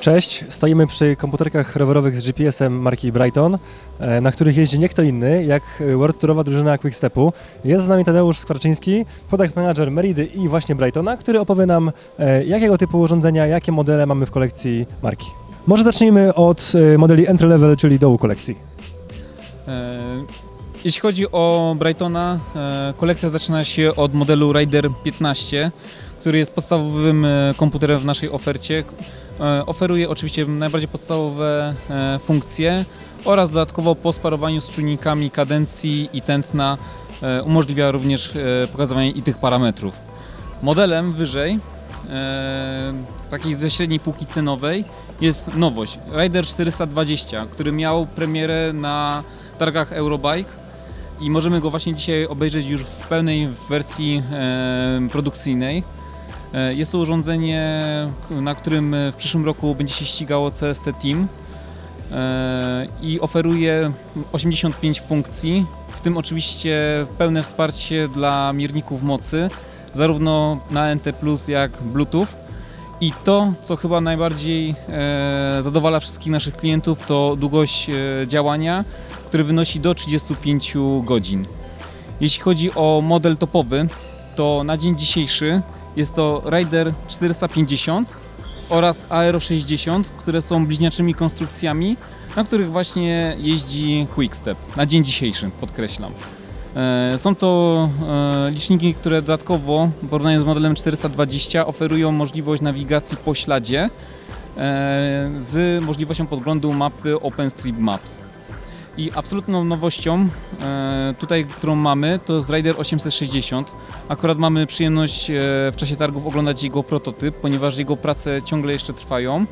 Cześć, stoimy przy komputerkach rowerowych z GPS-em marki Brighton, e, na których jeździ nie kto inny jak e, World Tourowa drużyna Quickstepu. Jest z nami Tadeusz Skwarczyński, product manager Meridy i właśnie Brightona, który opowie nam e, jakiego typu urządzenia, jakie modele mamy w kolekcji marki. Może zacznijmy od modeli entry level, czyli dołu kolekcji. Jeśli chodzi o Brightona, kolekcja zaczyna się od modelu Rider 15, który jest podstawowym komputerem w naszej ofercie. E, Oferuje oczywiście najbardziej podstawowe e, funkcje oraz dodatkowo po sparowaniu z czujnikami kadencji i tętna e, umożliwia również pokazywanie i tych parametrów. Modelem wyżej, takiej ze średniej półki cenowej, jest nowość Rider 420, który miał premierę na targach Eurobike i możemy go właśnie dzisiaj obejrzeć już w pełnej wersji produkcyjnej. E, jest to urządzenie, na którym w przyszłym roku będzie się ścigało CST Team e, i oferuje 85 funkcji, w tym oczywiście pełne wsparcie dla mierników mocy, zarówno na NT+, jak Bluetooth. I to, co chyba najbardziej e, zadowala wszystkich naszych klientów, to długość e, działania, który wynosi do 35 godzin. Jeśli chodzi o model topowy, to na dzień dzisiejszy jest to Rider 450 oraz Aero 60, które są bliźniaczymi konstrukcjami, na których właśnie jeździ Quickstep. Na dzień dzisiejszy, podkreślam. E, Są to e, liczniki, które dodatkowo, w porównaniu z modelem 420, oferują możliwość nawigacji po śladzie e, z możliwością podglądu mapy OpenStreetMaps. I absolutną nowością e, tutaj, którą mamy, to jest Rider 860. Akurat mamy przyjemność e, w czasie targów oglądać jego prototyp, ponieważ jego prace ciągle jeszcze trwają.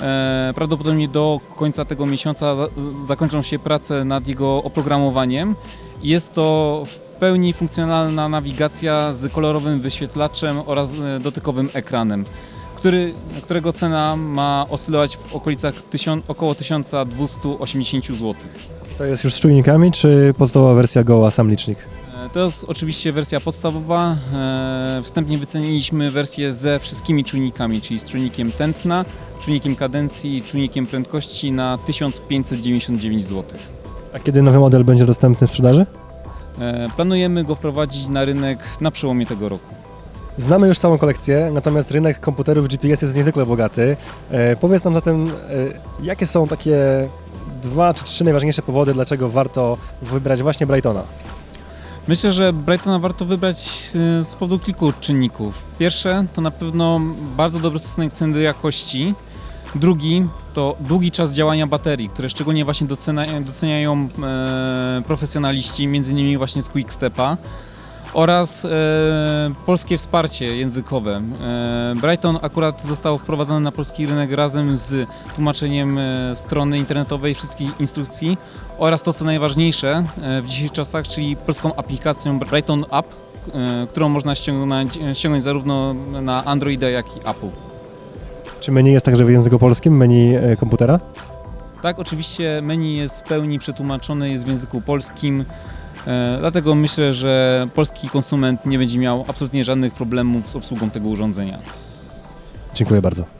E, Prawdopodobnie do końca tego miesiąca za- zakończą się prace nad jego oprogramowaniem. Jest to w pełni funkcjonalna nawigacja z kolorowym wyświetlaczem oraz dotykowym ekranem, który, którego cena ma oscylować w okolicach około 1280 zł. To jest już z czujnikami, czy podstawowa wersja Goa sam licznik? E, To jest oczywiście wersja podstawowa. E, Wstępnie wyceniliśmy wersję ze wszystkimi czujnikami, czyli z czujnikiem tętna, czujnikiem kadencji i czujnikiem prędkości na 1599 zł. A kiedy nowy model będzie dostępny w sprzedaży? E, Planujemy go wprowadzić na rynek na przełomie tego roku. Znamy już całą kolekcję, natomiast rynek komputerów GPS jest niezwykle bogaty. E, powiedz nam zatem, e, jakie są takie dwa czy trzy najważniejsze powody, dlaczego warto wybrać właśnie Brightona? Myślę, że Brightona warto wybrać e, z powodu kilku czynników. Pierwsze to na pewno bardzo dobry stosunek ceny jakości. Drugi to długi czas działania baterii, które szczególnie właśnie docenia, doceniają e, profesjonaliści, między innymi właśnie z Quickstepa. Oraz e, polskie wsparcie językowe. E, Brighton akurat został wprowadzony na polski rynek razem z tłumaczeniem e, strony internetowej, wszystkich instrukcji oraz to, co najważniejsze e, w dzisiejszych czasach, czyli polską aplikacją Brighton App, e, którą można ściągnąć, ściągnąć zarówno na Androida, jak i Apple. Czy menu jest także w języku polskim, menu e, komputera? Tak, oczywiście menu jest w pełni przetłumaczone, jest w języku polskim, e, dlatego myślę, że polski konsument nie będzie miał absolutnie żadnych problemów z obsługą tego urządzenia. Dziękuję bardzo.